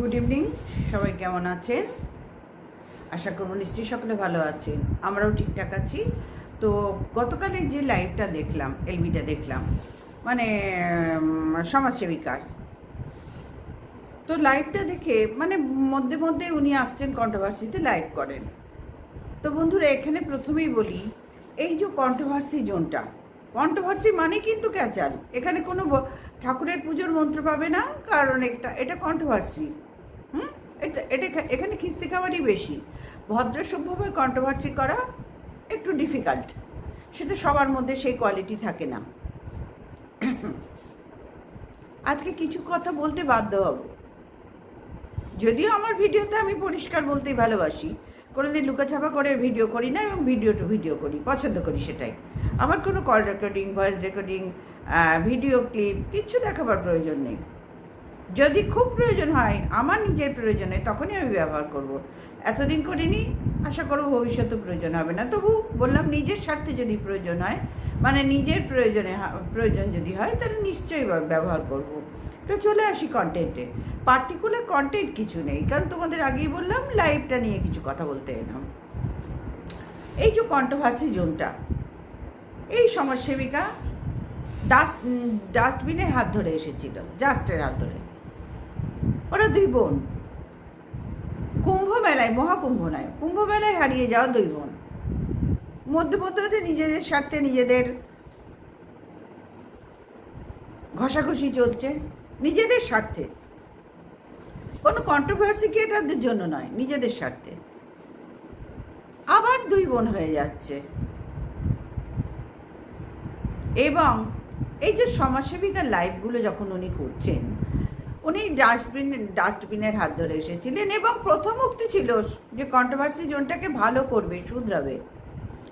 Good evening সবাই কেমন আছেন? আশা করব নিশ্চয়ই সকলে ভালো আছেন। আমরাও ঠিকঠাক আছি। তো গতকালের যে লাইভটা দেখলাম এলবিটা দেখলাম মানে সমাজসেবিকার। তো লাইভটা দেখে মানে মধ্যে মধ্যে উনি আসছেন কন্ট্রোভার্সিতে লাইভ করেন। তো বন্ধুরা, এখানে প্রথমেই বলি, এই যে কন্ট্রোভার্সি জোনটা কন্ট্রোভার্সি মানে কিন্তু ক্যাচাল এখানে কোনো ঠাকুরের পুজোর মন্ত্র পাবে না, কারণ এটা এটা কন্ট্রোভার্সি এটা এটা এখানে খিস্তি খাবারই বেশি। ভদ্র সভ্যভাবে কন্ট্রোভার্সি করা একটু ডিফিকাল্ট সেটা সবার মধ্যে সেই কোয়ালিটি থাকে না। আজকে কিছু কথা বলতে বাধ্য হব। যদিও আমার ভিডিওতে আমি পরিষ্কার বলতেই ভালোবাসি। কোনোদিন লুকাছাপা করে ভিডিও করি না এবং ভিডিও টু ভিডিও করি, পছন্দ করি সেটাই। আমার কোনো call recording voice recording video clip কিচ্ছু দেখাবার প্রয়োজন নেই। যদি খুব প্রয়োজন হয়, আমার নিজের প্রয়োজনে, তখনই আমি ব্যবহার করব। এতদিন করিনি, আশা করব ভবিষ্যতে প্রয়োজন হবে না তবু বললাম, নিজের স্বার্থে যদি প্রয়োজন হয় মানে নিজের প্রয়োজনে প্রয়োজন যদি হয়, তাহলে নিশ্চয়ই ব্যবহার করব। তো চলে আসি কন্টেন্টে পার্টিকুলার কন্টেন্ট কিছু নেই, কারণ তোমাদের আগেই বললাম লাইভটা নিয়ে কিছু কথা বলতে এলাম এই যে কন্ট্রোভার্সি জোনটা এই সমাজসেবিকা ডাস্ট ডাস্টবিনের হাত ধরে এসেছিল জাস্টের হাত ধরে ওরা দুই বোন। কুম্ভ মেলায় মহাকুম্ভ নয় কুম্ভ মেলায় হারিয়ে যাওয়া দুই বোন। মধ্যে মধ্যে নিজেদের স্বার্থে নিজেদের ঘষাঘষি চলছে, নিজেদের স্বার্থে। কোনো কন্ট্রোভার্সি ক্রিয়েটারদের জন্য নয়, নিজেদের স্বার্থে। আবার দুই বোন হয়ে যাচ্ছে। এবং এই যে সমাজসেবিকার লাইফগুলো যখন উনি করছেন উনি ডাস্টবিন ডাস্টবিনের হাত ধরে এসেছিলেন এবং প্রথম উক্তি ছিল যে কন্ট্রোভার্সি জোনটাকে ভালো করবে, শুধরাবে।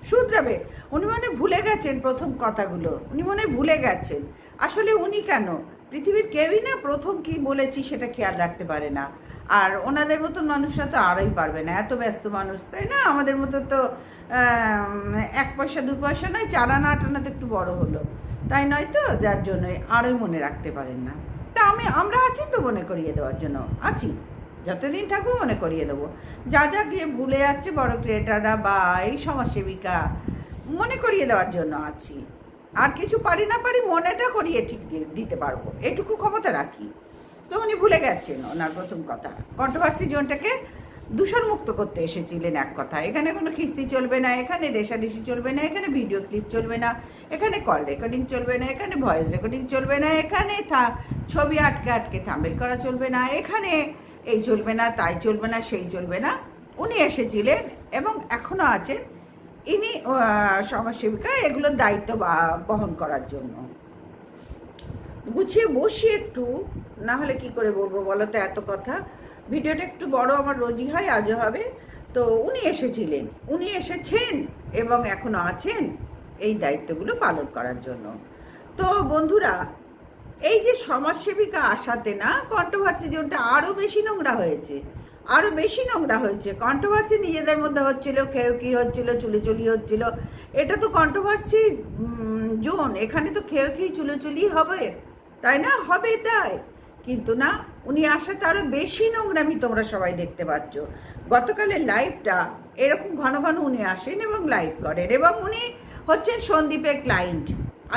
শুধরাবে। উনি মনে ভুলে গেছেন প্রথম কথাগুলো। উনি মনে ভুলে গেছেন। আসলে উনি কেন? পৃথিবীর কেউই না প্রথম কি বলেছি সেটা খেয়াল রাখতে পারে না। আর ওনাদের মতন মানুষরা তো আরোই পারবে না। এত ব্যস্ত মানুষ, তাই না? আমাদের মতো তো এক পয়সা, দু পয়সা নয় চার আনা আট আনা তো একটু বড় হলো। তাই নয় তো? যার জন্যই আরোই মনে রাখতে পারেন না। তা আমি, আমরা আছি তো মনে করিয়ে দেওয়ার জন্য। আছি। যতদিন থাকব মনে করিয়ে দেবো। যা যা গিয়ে ভুলে যাচ্ছে বড় ক্রিয়েটাররা বা এই সমাজসেবিকা, মনে করিয়ে দেওয়ার জন্য আছি। আর কিছু পারি না পারি মনেটা করিয়ে ঠিক দিতে পারব। এটুকু ক্ষমতা রাখি। তো উনি ভুলে গেছেন ওনার প্রথম কথা। কন্ট্রোভার্সি জোনটাকে দূষণমুক্ত করতে এসেছিলেন এক কথা। এখানে কোনো খিস্তি চলবে না, এখানে রেশারেশি চলবে না, এখানে ভিডিও ক্লিপ চলবে না, এখানে কল রেকর্ডিং চলবে না, এখানে ভয়েস রেকর্ডিং চলবে না, এখানে থা- ছবি আটকে আটকে থাম্বেল করা চলবে না, এখানে এই চলবে না, তাই চলবে না, সেই চলবে না। উনি এসেছিলেন এবং এখনও আছেন। ইনি সমাজসেবিকা, এগুলোর দায়িত্ব বহন করার জন্য। গুছিয়ে বসি একটু, না হলে কি করে বলব বলো তো এত কথা? ভিডিওটা একটু বড় আমার রোজই হয়, আজও হবে। তো উনি এসেছিলেন। উনি এসেছেন এবং এখনও আছেন এই দায়িত্বগুলো পালন করার জন্য। তো বন্ধুরা, এই যে সমাজসেবিকা আসাতে না কন্ট্রোভার্সি জোনটা আরও বেশি নোংরা হয়েছে। আরও বেশি নোংরা হয়েছে। কন্ট্রোভার্সি নিজেদের মধ্যে হচ্ছিল, কেউ কি হচ্ছিল, চুলোচুলি হচ্ছিল। এটা তো কন্ট্রোভার্সি জোন। এখানে তো খেয়ে খেয়ে চুলোচুলি হবে? তাই না? হবে তাই। কিন্তু না, উনি আসাতে আরও বেশি নোংরামি তোমরা সবাই দেখতে পাচ্ছ। গতকালের লাইভটা এরকম ঘন ঘন উনি আসেন এবং লাইভ করেন এবং উনি হচ্ছেন সন্দীপের ক্লায়েন্ট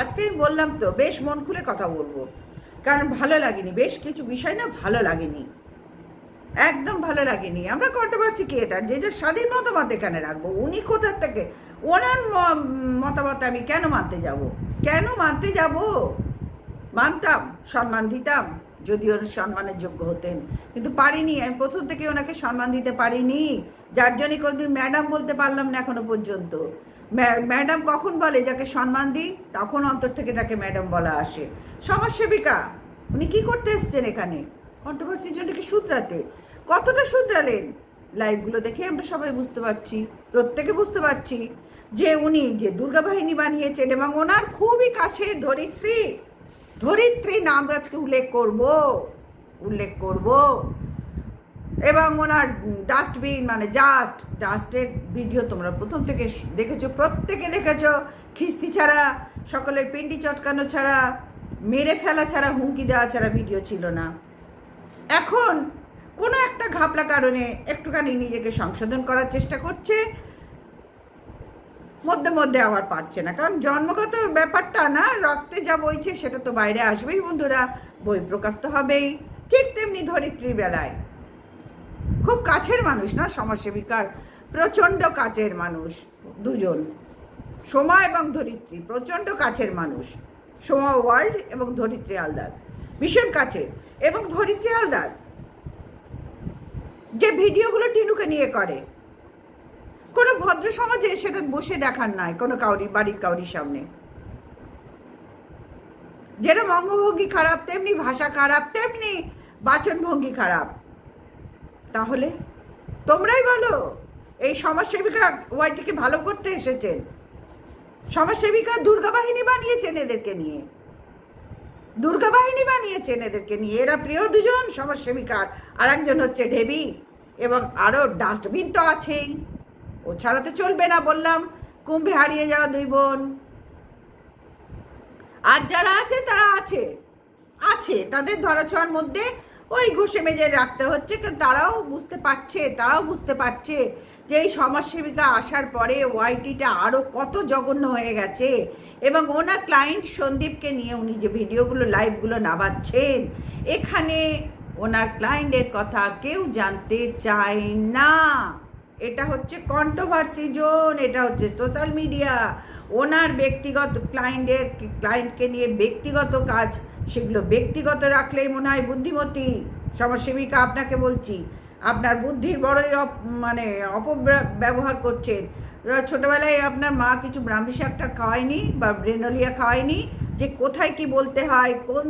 আজকে আমি বললাম তো, বেশ মন খুলে কথা বলব। কারণ ভালো লাগেনি, বেশ কিছু বিষয় না ভালো লাগেনি। একদম ভালো লাগেনি। আমরা কন্ট্রোভার্সি ক্রিয়েটার যে যে স্বাধীন মতামত এখানে রাখব। উনি কোথার থেকে? ওনার মতামত আমি কেন মানতে যাব? কেন মানতে যাব? মানতাম, সম্মান দিতাম। যদি ওর সম্মানের যোগ্য হতেন। কিন্তু পারিনি, আমি প্রথম থেকে ওনাকে সম্মান দিতে পারিনি। যার জন্যই কোনোদিন ম্যাডাম বলতে পারলাম না এখনও পর্যন্ত। ম্যাডাম কখন বলে যাকে সম্মান দিই, তখন অন্তর থেকে তাকে ম্যাডাম বলা আসে। সমাজসেবিকা, উনি কি করতে এসছেন এখানে? কন্ট্রোভার্সির জন্য কি শুধরাতে? কতটা শুধরালেন? লাইভগুলো দেখে আমরা সবাই বুঝতে পারছি, প্রত্যেকে বুঝতে পারছি যে উনি যে দুর্গা বাহিনী বানিয়েছেন এবং ওনার খুবই কাছে ধরিত্রী ধরিত্রী নাম আজকে উল্লেখ করব উল্লেখ করব। এবং ওনার ডাস্টবিন মানে জাস্ট, ডাস্টের ভিডিও তোমরা প্রথম থেকে দেখেছ, প্রত্যেকে দেখেছ, খিস্তি ছাড়া, সকলের পিন্ডি চটকানো ছাড়া, মেরে ফেলা ছাড়া হুমকি দেওয়া ছাড়া ভিডিও ছিল না। এখন কোনো একটা ঘাপলা কারণে একটুখানি নিজেকে সংশোধন করার চেষ্টা করছে মধ্যে মধ্যে আবার পারছে না। কারণ জন্মগত ব্যাপারটা না, রক্তে যা বইছে সেটা তো বাইরে আসবেই বন্ধুরা, বই প্রকাশ তো হবেই, ঠিক তেমনি ধরিত্রীর বেলায়। খুব কাছের মানুষ না, সমাজসেবিকার, প্রচণ্ড কাছের মানুষ দুজন। সোমা এবং ধরিত্রী, প্রচণ্ড কাছের মানুষ। সোমা ওয়ার্ল্ড এবং ধরিত্রী আলদার। ভীষণ কাছের এবং ধরিত্রী আলদার। যে ভিডিওগুলো টিনুকে নিয়ে করে কোনো ভদ্র সমাজে সেটা বসে দেখার নাই, কোনো কাউরি বাড়ির কাউরির সামনে। যেরকম অঙ্গভঙ্গি খারাপ, তেমনি ভাষা খারাপ, তেমনি বাচনভঙ্গি খারাপ। তাহলে তোমরাই বলো, এই সমাজসেবিকা ওয়াইটিকে ভালো করতে এসেছেন। সমাজসেবিকা দুর্গা বাহিনী বানিয়েছেন এদেরকে নিয়ে। দুর্গা বাহিনী বানিয়েছেন এদেরকে নিয়ে। এরা প্রিয় দুজন সমাজসেবিকার। আর একজন হচ্ছে ঢেবি এবং আরও ডাস্টবিন তো আছেই। ও ছাড়া তো চলবে না বললাম। কুম্ভে হারিয়ে যাওয়া দুই বোন। আর যারা আছে, তারা আছে। আছে, তাদের ধরাছোঁয়ার মধ্যে ওই ঘষে মেজে রাখতে হচ্ছে তারাও বুঝতে পারছে, তারাও বুঝতে পারছে যে এই সমাজসেবিকা আসার পরে ওয়াইটিটা আরও কত জঘন্য হয়ে গেছে। এবং ওনার ক্লায়েন্ট সন্দীপকে নিয়ে উনি যে ভিডিওগুলো লাইভগুলো নামাচ্ছেন, এখানে ওনার ক্লায়েন্টের কথা কেউ জানতে চায় না। এটা হচ্ছে কন্ট্রোভার্সি জোন এটা হচ্ছে সোশ্যাল মিডিয়া ওনার ব্যক্তিগত ক্লায়েন্টের ক্লায়েন্টকে নিয়ে ব্যক্তিগত কাজ, সেগুলো ব্যক্তিগত রাখলেই মনে হয় বুদ্ধিমতী। সমাজসেবিকা আপনাকে বলছি, আপনার বুদ্ধির বড়ই মানে অপব্যবহার করছেন। ছোটোবেলায় আপনার মা কিছু ব্রাহ্মী শাকটা খাওয়ায়নি বা ব্রেনলিয়া খাওয়ায়নি, যে কোথায় কি বলতে হয়, কোন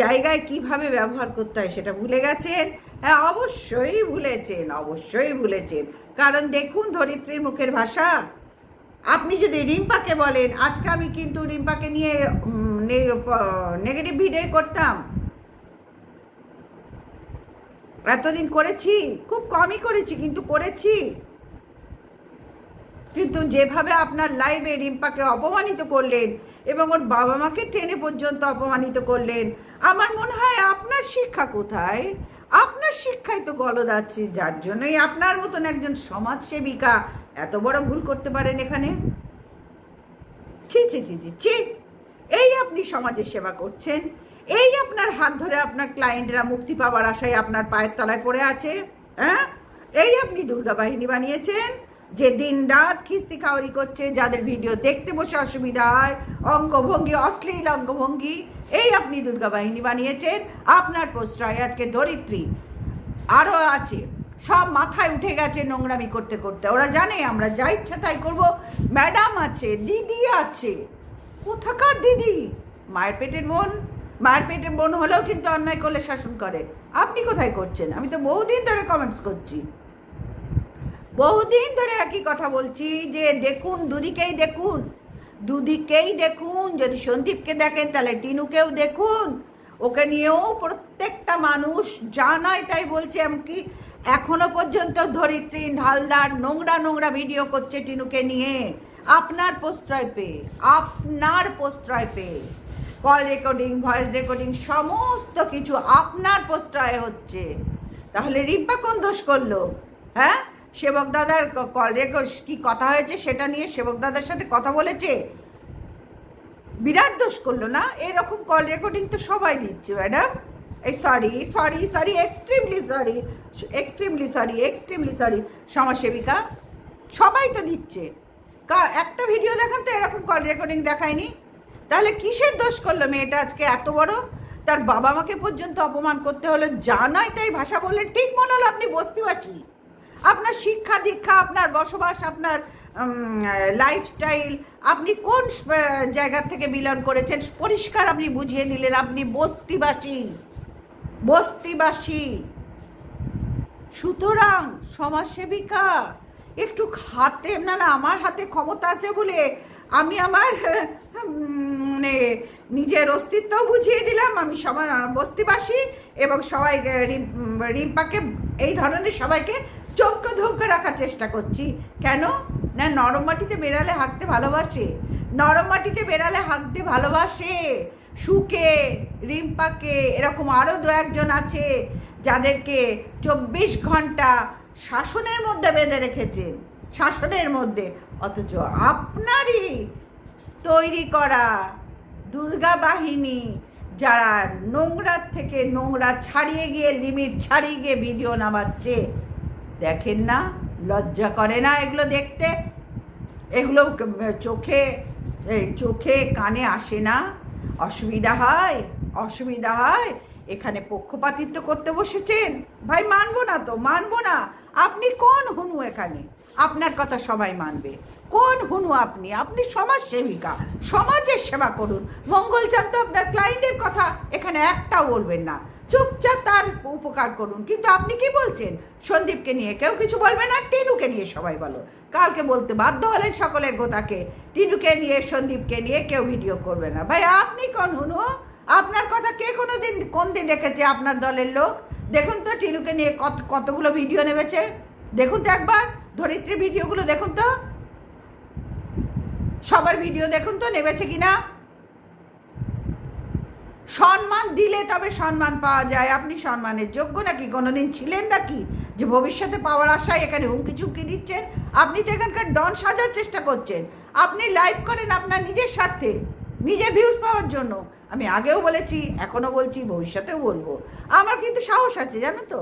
জায়গায় কীভাবে ব্যবহার করতে হয় সেটা ভুলে গেছেন। হ্যাঁ অবশ্যই ভুলেছেন অবশ্যই ভুলেছেন। কারণ দেখুন ধরিত্রীর মুখের ভাষা। আপনি যদি রিম্পাকে বলেন, আজকে আমি কিন্তু রিম্পাকে নিয়ে নেগেটিভ ভিডিও করতাম। এতদিন করেছি, খুব কমই করেছি, কিন্তু করেছি। কিন্তু যেভাবে আপনার লাইভে রিম্পাকে অপমানিত করলেন এবং ওর বাবা মাকে টেনে পর্যন্ত অপমানিত করলেন, আমার মনে হয় আপনার শিক্ষা কোথায়? আপনার শিক্ষায় তো গলদ আছে, যার জন্যই আপনার মতন একজন সমাজসেবিকা এত বড় ভুল করতে পারেন এখানে? ছি ছি ছি ছি ছি। এই আপনি সমাজের সেবা করছেন, এই আপনার হাত ধরে আপনার ক্লায়েন্টরা মুক্তি পাওয়ার আশায় আপনার পায়ের তলায় পড়ে আছে হ্যাঁ? এই আপনি দুর্গা বাহিনী বানিয়েছেন, যে দিন রাত খিস্তি খাওয়ারি করছে, যাদের ভিডিও দেখতে বসে অসুবিধা হয়, অঙ্গভঙ্গি, অশ্লীল অঙ্গভঙ্গি, এই আপনি দুর্গা বাহিনী বানিয়েছেন, আপনার প্রশ্রয় আজকে ধরিত্রী আরও আছে। সব মাথায় উঠে গেছে নোংরামি করতে করতে। ওরা জানে, আমরা যা ইচ্ছা তাই করব। ম্যাডাম আছে, দিদি আছে। কোথাকার দিদি? মায়ের পেটের বোন? মায়ের পেটের বোন হলেও কিন্তু অন্যায় করলে শাসন করে। আপনি কোথায় করছেন? আমি তো বহুদিন ধরে কমেন্টস করছি। বহুদিন ধরে একই কথা বলছি যে দেখুন, দুদিকেই দেখুন। দুদিকেই দেখুন। যদি সন্দীপকে দেখেন, তাহলে টিনুকেও দেখুন। ওকে নিয়েও প্রত্যেকটা মানুষ যা নয় তাই বলছে, এমনকি এখনও পর্যন্ত ধরিত্রী ঢালদার নোংরা নোংরা ভিডিও করছে টিনুকে নিয়ে। আপনার প্রশ্রয় পেয়ে, আপনার প্রশ্রয় পেয়ে। কল রেকর্ডিং, ভয়েস রেকর্ডিং, সমস্ত কিছু আপনার প্রশ্রয়ে হচ্ছে। তাহলে রিম্পা কোন দোষ করল? হ্যাঁ? সেবক দাদার কল রেকর্ড কি কথা হয়েছে সেটা নিয়ে সেবক দাদার সাথে কথা বলেছে? বিরাট দোষ করল না, এরকম কল রেকর্ডিং তো সবাই দিচ্ছে ম্যাডাম এই sorry sorry sorry extremely sorry extremely sorry extremely sorry সমাজসেবিকা। সবাই তো দিচ্ছে। একটা ভিডিও দেখান তো এরকম কল রেকর্ডিং দেখায়নি। তাহলে কিসের দোষ করল মেয়েটা আজকে এত বড়? তার বাবা মাকে পর্যন্ত অপমান করতে হলো, যা নয় তাই ভাষা বললে ঠিক মনে হলো আপনি বস্তিবাসী। আপনার শিক্ষা দীক্ষা, আপনার বসবাস, আপনার লাইফস্টাইল আপনি কোন জায়গা থেকে বিলন করেছেন, পরিষ্কার আপনি বুঝিয়ে দিলেন, আপনি বস্তিবাসী। বস্তিবাসী। সুতরাং সমাজসেবিকা, একটু হাতে না না আমার হাতে ক্ষমতা আছে বলে আমি আমার মানে নিজের অস্তিত্ব বুঝিয়ে দিলাম, আমি সবাই বস্তিবাসী এবং সবাই রিম- রিম্পাকে, এই ধরনের সবাইকে চমকে ধমকে রাখার চেষ্টা করছি। কেন? না, নরম মাটিতে বেড়ালে হাঁকতে ভালোবাসে। নরম মাটিতে বেড়ালে হাঁকতে ভালোবাসে। সুকে রিম্পাকে এরকম আরও দু একজন আছে যাদেরকে চব্বিশ ঘণ্টা শাসনের মধ্যে বেঁধে রেখেছেন শাসনের মধ্যে। অথচ আপনারই তৈরি করা দুর্গা বাহিনী যারা নোংরার থেকে নোংরা ছাড়িয়ে গিয়ে, লিমিট ছাড়িয়ে গিয়ে ভিডিও নামাচ্ছে। দেখেন না? লজ্জা করে না এগুলো দেখতে? এগুলো চোখে চোখে কানে আসে না। অসুবিধা হয়? অসুবিধা হয়? এখানে পক্ষপাতিত্ব করতে বসেছেন? ভাই, মানবো না তো, মানবো না। আপনি কোন হনু এখানে? আপনার কথা সবাই মানবে। কোন হনু আপনি? আপনি সমাজ সেবিকা সমাজের সেবা করুন। মঙ্গলচাঁদ তো আপনার ক্লায়েন্টের কথা এখানে একটাও বলবেন না। চুপচাপ তার উপকার করুন। কিন্তু আপনি কি বলছেন? সন্দীপকে নিয়ে কেউ কিছু বলবে না, টিনুকে নিয়ে সবাই বলো। কালকে বলতে বাধ্য হলেন সকলের গোতাকে। টিনুকে নিয়ে, সন্দীপকে নিয়ে কেউ ভিডিও করবে না। ভাই, আপনি কোন হুনু? আপনার কথা কে কোনো দিন কোন দিন রেখেছে আপনার দলের লোক? দেখুন তো, টিনুকে নিয়ে কত, কতগুলো ভিডিও নেমেছে। দেখুন তো একবার, ধরিত্রী ভিডিওগুলো দেখুন তো। সবার ভিডিও দেখুন তো, নেমেছে কিনা? সম্মান দিলে তবে সম্মান পাওয়া যায়। আপনি সম্মানের যোগ্য নাকি? কোনোদিন ছিলেন নাকি? যে ভবিষ্যতে পাওয়ার আশায় এখানে হুমকি চুমকি দিচ্ছেন, আপনি তো এখানকার ডন সাজার চেষ্টা করছেন। আপনি লাইভ করেন আপনার নিজের স্বার্থে, নিজের ভিউজ পাওয়ার জন্য। আমি আগেও বলেছি, এখনও বলছি, ভবিষ্যতেও বলব। আমার কিন্তু সাহস আছে, জানো তো?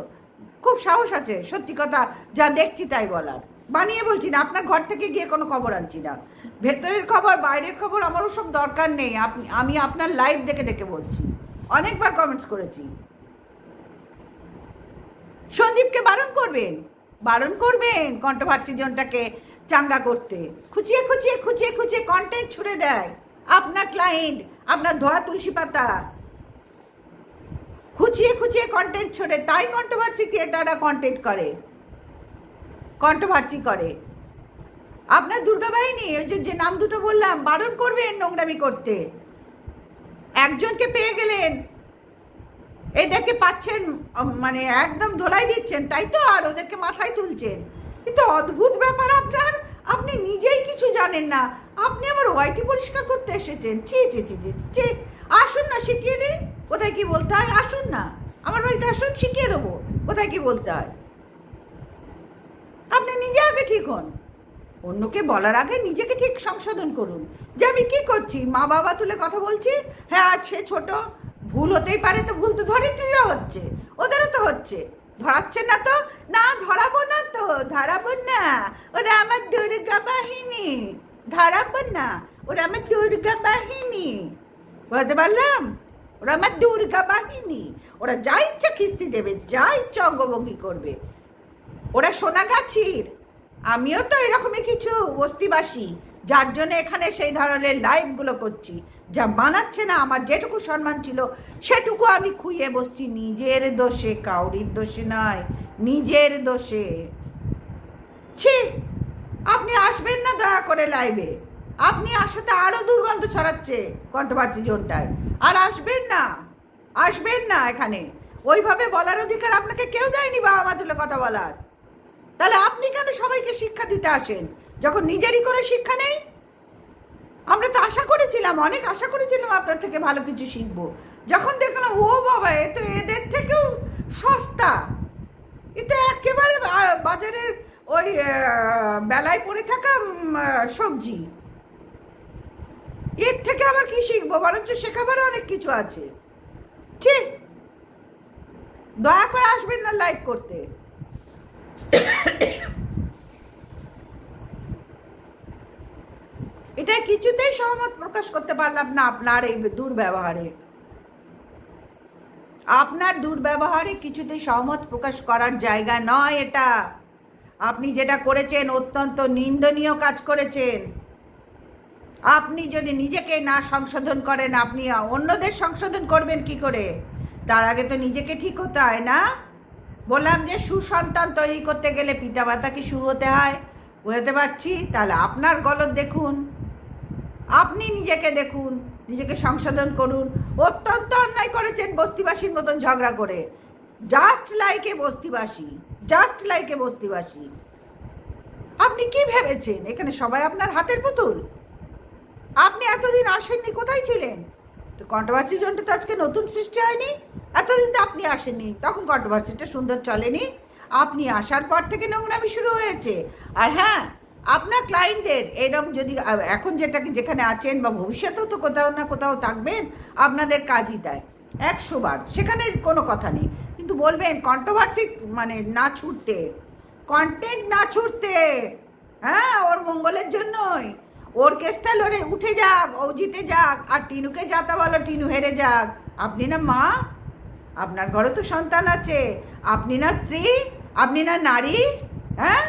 খুব সাহস আছে, সত্যি কথা, যা দেখছি তাই বলার। বানিয়ে বলছি না, আপনার ঘর থেকে গিয়ে কোনো খবর আনছি না। ভেতরের খবর, বাইরের খবর আমার ওসব দরকার নেই, আপনি, আমি আপনার লাইভ দেখে দেখে বলছি। অনেকবার কমেন্টস করেছি। সন্দীপকে বারণ করবেন? বারণ করবেন কন্ট্রোভার্সি জোনটাকে চাঙ্গা করতে। খুঁচিয়ে খুঁচিয়ে খুঁচিয়ে খুঁচিয়ে কন্টেন্ট ছুড়ে দেয়। আপনার ক্লায়েন্ট আপনার ধোয়া তুলসী পাতা। খুঁচিয়ে খুঁচিয়ে কন্টেন্ট ছড়ে, তাই কন্ট্রোভার্সি ক্রিয়েটাররা কন্টেন্ট করে। কন্ট্রোভার্সি করে। আপনার দুর্গা বাহিনী ওই যে নাম দুটো বললাম, বারণ করবেন নোংরামি করতে। একজনকে পেয়ে গেলেন। এটাকে পাচ্ছেন মানে একদম ধোলাই দিচ্ছেন, তাই তো? আর ওদেরকে মাথায় তুলছেন। কিন্তু অদ্ভুত ব্যাপার আপনার, আপনি নিজেই কিছু জানেন না। আপনি আমার ওয়াইটি পরিষ্কার করতে এসেছেন। ছি ছি ছি ছি ছি। আসুন না, শিখিয়ে দিই। কোথায় কি বলতে হয়? আসুন না। আমার বাড়িতে আসুন, শিখিয়ে দেবো। কোথায় কি বলতে হয়? আপনি নিজে আগে ঠিক হন। অন্যকে বলার আগে নিজেকে ঠিক সংশোধন করুন। যে আমি কি করছি? মা বাবা তুলে কথা বলছি? হ্যাঁ আজ সে ছোট। ভুল হতেই পারে তো ভুল তো ধরিত্রীরা হচ্ছে। ওদেরও তো হচ্ছে। ধরাচ্ছে না তো? না, ধরাবো না তো? ধরাবো না। ওরা আমার দুর্গা বাহিনী। ধরাবো না। ওরা আমার দুর্গা বাহিনী। বলতে পারলাম? ওরা আমার দুর্গা বাহিনী। ওরা যা ইচ্ছা খিস্তি দেবে, যা ইচ্ছা অঙ্গভঙ্গি করবে। ওরা সোনাগাছির আমিও তো এরকমই কিছু বস্তিবাসী যার জন্য এখানে সেই ধরনের লাইভগুলো করছি। যা মানাচ্ছে না, আমার যেটুকু সম্মান ছিল, সেটুকু আমি খুইয়ে বসছি। নিজের দোষে, কাউরির দোষে নয়, নিজের দোষে। ছি, আপনি আসবেন না দয়া করে লাইভে আপনি আসাতে আরও দুর্গন্ধ ছড়াচ্ছে কন্ট্রোভার্সি জোনটায়। আর আসবেন না আসবেন না এখানে। ওইভাবে বলার অধিকার আপনাকে কেউ দেয়নি বাবা মা তুলে কথা বলার। তাহলে আপনি কেন সবাইকে শিক্ষা দিতে আসেন? যখন নিজেরই কোনো শিক্ষা নেই? আমরা তো আশা করেছিলাম, অনেক আশা করেছিলাম আপনার থেকে ভালো কিছু শিখব। যখন দেখলাম, ও বাবা, এ তো এদের থেকেও সস্তা। এটা একেবারে বাজারের ওই বেলায় পড়ে থাকা সবজি। এর থেকে আবার কি শিখব? বরঞ্চ শেখাবারও অনেক কিছু আছে। ঠিক দয়া করে আসবেন না লাইভ করতে। এটা কিছুতেই সহমত প্রকাশ করতে পারলাম না আপনার এই দুর্ব্যবহারে। আপনার দুর্ব্যবহারে কিছুতেই সহমত প্রকাশ করার জায়গা নয় এটা। আপনি যেটা করেছেন অত্যন্ত নিন্দনীয় কাজ করেছেন। আপনি যদি নিজেকে না সংশোধন করেন, আপনি অন্যদের সংশোধন করবেন কি করে? তার আগে তো নিজেকে ঠিক হতে হয় না। বললাম যে সুসন্তান তৈরি করতে গেলে পিতা মাতাকে সু হতে হয়? বুঝতে পারছি? তাহলে আপনার গলত দেখুন। আপনি নিজেকে দেখুন, নিজেকে সংশোধন করুন। অত্যন্ত অন্যায় করেছেন বস্তিবাসীর মতন ঝগড়া করে। জাস্ট লাইকে বস্তিবাসী জাস্ট লাইকে বস্তিবাসী। আপনি কি ভেবেছেন? এখানে সবাই আপনার হাতের পুতুল। আপনি এতদিন আসেননি, কোথায় ছিলেন? তো কন্ট্রোভার্সির জন্য তো আজকে নতুন সৃষ্টি হয়নি। এতদিন তো আপনি আসেননি, তখন কন্ট্রোভার্সিটা সুন্দর চলেনি। আপনি আসার পর থেকে নোংরামি শুরু হয়েছে। আর হ্যাঁ আপনার ক্লায়েন্টদের এরকম যদি এখন যেটাকে যেখানে আছেন বা ভবিষ্যতেও তো কোথাও না কোথাও থাকবেন, আপনাদের কাজই দেয়। একশো বার, সেখানে কোনো কথা নেই। কিন্তু বলবেন কন্ট্রোভার্সি মানে না ছুটতে কন্টেন্ট না ছুটতে হ্যাঁ ওর মঙ্গলের জন্যই। ওর কেসটা লড়ে, উঠে যাক, ও জিতে যাক, আর টিনুকে যাতা বলো, টিনু হেরে যাক। আপনি না মা আপনার ঘরে তো সন্তান আছে। আপনি না স্ত্রী, আপনি না নারী হ্যাঁ?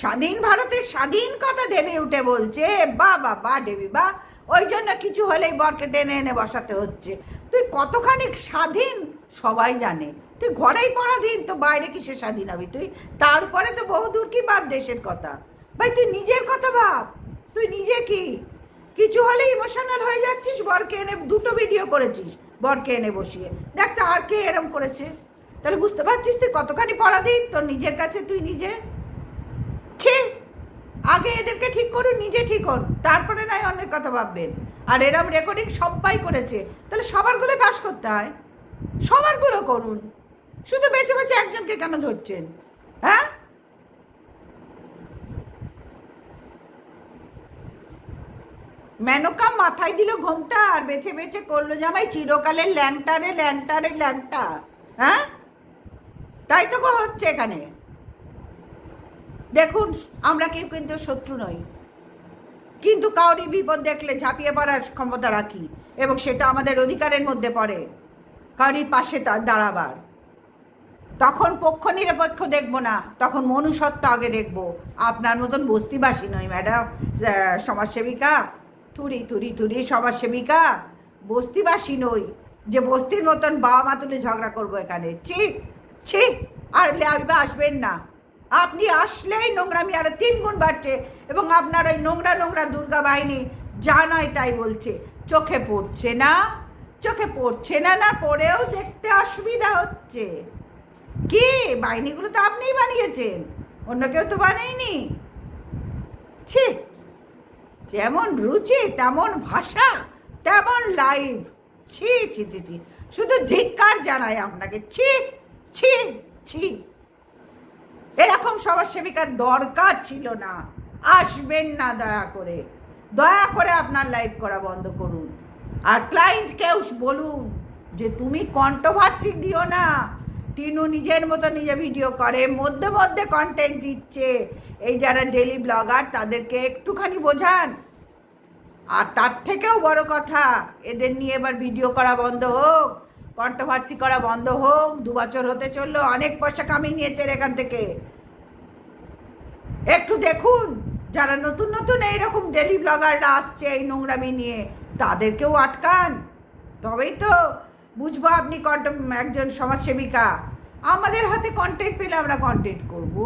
স্বাধীন ভারতের স্বাধীন কথা ঢেবে উঠে বলছে, বা বা বা, ডেবি, বা। ওই জন্য কিছু হলেই বরকে টেনে এনে বসাতে হচ্ছে। তুই কতখানি স্বাধীন সবাই জানে। তুই ঘরেই পরাধীন, তো বাইরে কিসে স্বাধীন হবি তুই? তারপরে তো বহুদূর কি বাদ দেশের কথা? ভাই, তুই নিজের কথা ভাব। তুই নিজে কি? কিছু হলে ইমোশনাল হয়ে যাচ্ছিস, বরকে এনে দুটো ভিডিও করেছিস। বরকে এনে বসিয়ে। দেখ আর কে এরম করেছে? তাহলে বুঝতে পারছিস তুই কতখানি পরাধীন? তোর নিজের কাছে তুই নিজে? ছি! আগে এদেরকে ঠিক করুন নিজে ঠিক হন। তারপরে নয় অনেক কথা ভাববেন। আর এরম রেকর্ডিং সবাই করেছে। তাহলে সবারগুলো পাস করতে হয়। সবারগুলো করুন। শুধু বেছে বেছে একজনকে কেন ধরছেন? হ্যাঁ? মেনকা মাথায় দিল ঘোমটা আর বেছে বেছে করল জামাই চিরকালের ল্যাংটারে ল্যাংটারে ল্যাংটা। হ্যাঁ? তাই তো হচ্ছে এখানে। দেখুন আমরা কেউ কিন্তু শত্রু নই। কিন্তু কাউরি বিপদ দেখলে ঝাঁপিয়ে পড়ার ক্ষমতা রাখি এবং সেটা আমাদের অধিকারের মধ্যে পড়ে। কাউরির পাশে দাঁড়াবার। তখন পক্ষ নিরপেক্ষ দেখব না তখন মনুষ্যত্ব আগে দেখব। আপনার মতন বস্তিবাসী নই ম্যাডাম আহ, সমাজসেবিকা থুরি থুরি সবার সমাজসেবিকা, বস্তিবাসী নই, যে বস্তির মতন বাবা মা তুলে ঝগড়া করব এখানে। ছি ছি, আর আপনি আসবেন না। আপনি আসলেই নোংরামি আরও তিন গুণ বাড়ছে এবং আপনার ওই নোংরা নোংরা দুর্গা বাহিনী যা নয় তাই বলছে। চোখে পড়ছে না, চোখে পড়ছে না না পড়েও দেখতে অসুবিধা হচ্ছে। কি, বাহিনীগুলো তো আপনিই বানিয়েছেন, অন্য কেউ তো বানায়নি। ছি। যেমন রুচি, তেমন ভাষা, তেমন লাইভ ছি ছি ছি ছি। শুধু ধিক্কার জানাই আপনাকে। ছি ছি ছি। এরকম সবার সেবিকার দরকার ছিল না। আসবেন না দয়া করে। দয়া করে আপনার লাইভ করা বন্ধ করুন। আর ক্লায়েন্টকেও বলুন যে, তুমি কন্ট্রোভার্সি দিও না। টিনু নিজের মতো নিজে ভিডিও করে, মধ্যে মধ্যে কন্টেন্ট দিচ্ছে। এই যারা ডেলি ব্লগার তাদেরকে একটুখানি বোঝান। আর তার থেকেও বড় কথা, এদের নিয়ে এবার ভিডিও করা বন্ধ হোক কন্ট্রোভার্সি করা বন্ধ হোক, দু বছর হতে চলল, অনেক পয়সা কামিয়ে নিয়েছে এখান থেকে। একটু দেখুন, যারা নতুন নতুন এইরকম ডেলি ব্লগাররা আসছে এই নোংরামি নিয়ে, তাদেরকেও আটকান। তবেই তো বুঝব আপনি কন্ট একজন সমাজসেবিকা। আমাদের হাতে কন্টেন্ট পেলে আমরা কন্টেন্ট করব।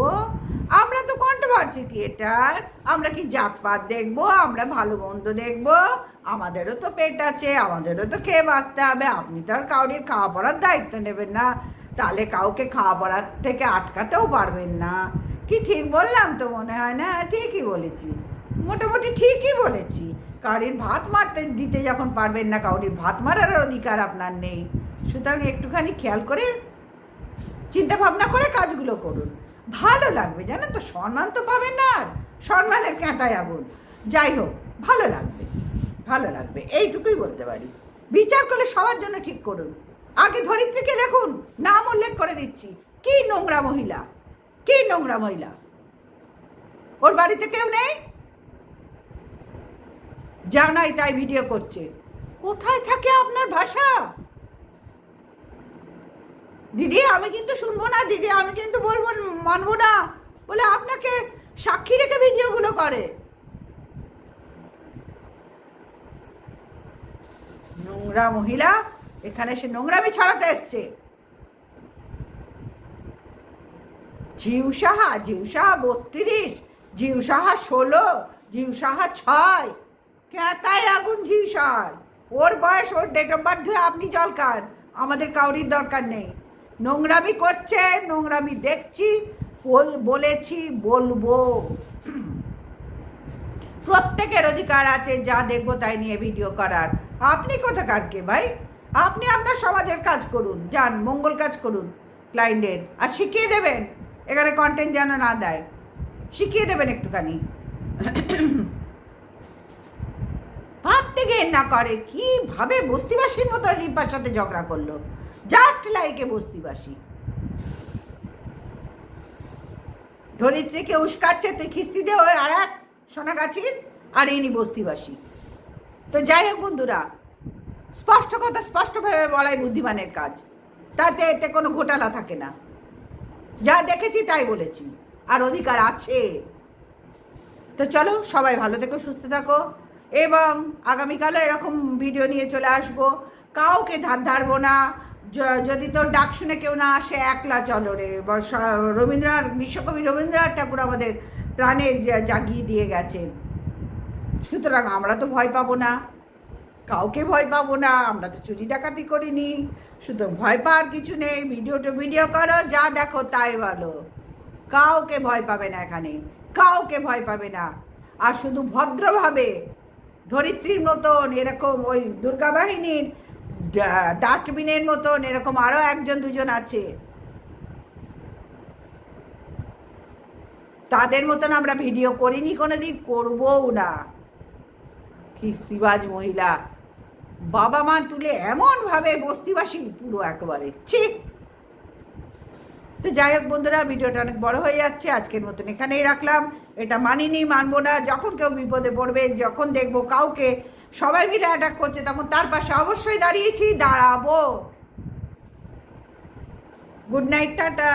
আমরা তো কন্ট্রোভার্সি ক্রিয়েটার আমরা কি জাতপাত দেখব? আমরা ভালো মন্দ দেখব? আমাদেরও তো পেট আছে, আমাদেরও তো খেয়ে বাঁচতে হবে। আপনি তো আর কাউরির খাওয়া পড়ার দায়িত্ব নেবেন না। তাহলে কাউকে খাওয়া পড়ার থেকে আটকাতেও পারবেন না। কি ঠিক বললাম তো মনে হয় না? ঠিকই বলেছি। মোটামুটি ঠিকই বলেছি। কাউরির ভাত মারতে দিতে যখন পারবেন না কাউরির, ভাত মারার অধিকার আপনার নেই। সুতরাং একটুখানি খেয়াল করে চিন্তা ভাবনা করে কাজগুলো করুন। ভালো লাগবে, জানেন তো, সম্মান তো পাবেন না আর, সম্মানের ক্যাঁতায় আগুন। যাই হোক, ভালো লাগবে ভালো লাগবে, এইটুকুই বলতে পারি। বিচার করলে সবার জন্য ঠিক করুন। আগে ধরিত্রীকে দেখুন, নাম উল্লেখ করে দিচ্ছি। কি নোংরা মহিলা, কি নোংরা মহিলা। ওর বাড়িতে কেউ নেই? যা নাই তাই ভিডিও করছে। কোথায় থাকে আপনার ভাষা? দিদি, আমি কিন্তু শুনব না, দিদি, আমি কিন্তু বলব, মানবো না। বলে আপনাকে সাক্ষী রেখে ভিডিওগুলো করে। নোংরা মহিলা, এখানে সে নোংরামি ছড়াতে এসছে। জিউ সাহা ঝিউ সাহা বত্রিশ, জিউ সাহা ষোলো, জিউ সাহা ছয়। কেতায় আগুন ঝিউ সাহার ওর বয়স, ওর ডেট অফ বার্থ হয়ে আপনি জল খান আমাদের কাউরির দরকার নেই। নোংরামি করছে, নোংরামি দেখছি, বল বলেছি, বলব। প্রত্যেকের অধিকার আছে, যা দেখব তাই নিয়ে ভিডিও করার। আপনি কোথাকার কে ভাই? আপনি আপনার সমাজের কাজ করুন, যান, মঙ্গল কাজ করুন ক্লায়েন্টের আর শিখিয়ে দেবেন, এখানে কন্টেন্ট যেন না দেয়। শিখিয়ে দেবেন একটুখানি। ভাবতে না করে, কীভাবে বস্তিবাসীর মতো রিম্পার সাথে ঝগড়া করল? জাস্ট লাইকে বস্তিবাসী। ধরিত্রীকে উস্কাচ্ছে, তুই খিস্তি দে ওই আর এক সোনাগাছির, আর ইনি বস্তিবাসী। তো যাই হোক বন্ধুরা, স্পষ্ট কথা স্পষ্টভাবে বলাই বুদ্ধিমানের কাজ। তাতে এতে কোনো ঘোটালা থাকে না। যা দেখেছি তাই বলেছি, আর অধিকার আছে। তো চলো সবাই ভালো থেকো, সুস্থ থাকো। এবং আগামীকালও এরকম ভিডিও নিয়ে চলে আসব। কাউকে ধার ধারবো না। যদি তোর ডাক শুনে কেউ না আসে, একলা চলো রে। রবীন্দ্রনাথ, বিশ্বকবি রবীন্দ্রনাথ ঠাকুর আমাদের প্রাণে জাগিয়ে দিয়ে গেছেন। সুতরাং আমরা তো ভয় পাবো না। কাউকে ভয় পাবো না। আমরা তো চুরি ডাকাতি করিনি। শুধু ভয় পাওয়ার কিছু নেই। ভিডিও টু ভিডিও করো, যা দেখো তাই বলো। কাউকে ভয় পাবে না এখানে। কাউকে ভয় পাবে না। আর শুধু ভদ্রভাবে ধরিত্রীর মতন এরকম ওই দুর্গা বাহিনীর ডাস্টবিনের মতন এরকম আরও একজন, দুজন আছে। তাদের মতন আমরা ভিডিও করিনি কোনোদিন, করবও না। খিস্তিবাজ মহিলা। বাবা মা তুলে এমন ভাবে বস্তিবাসী পুরো একেবারে, ছি। তো যাই হোক বন্ধুরা, ভিডিওটা অনেক বড় হয়ে যাচ্ছে, আজকের মতন এখানেই রাখলাম। এটা মানিনি, মানবো না। যখন কেউ বিপদে পড়বে, যখন দেখব কাউকে সবাই মিলে অ্যাটাক করছে, তখন তার পাশে অবশ্যই দাঁড়িয়েছি, দাঁড়াবো। Good night tata.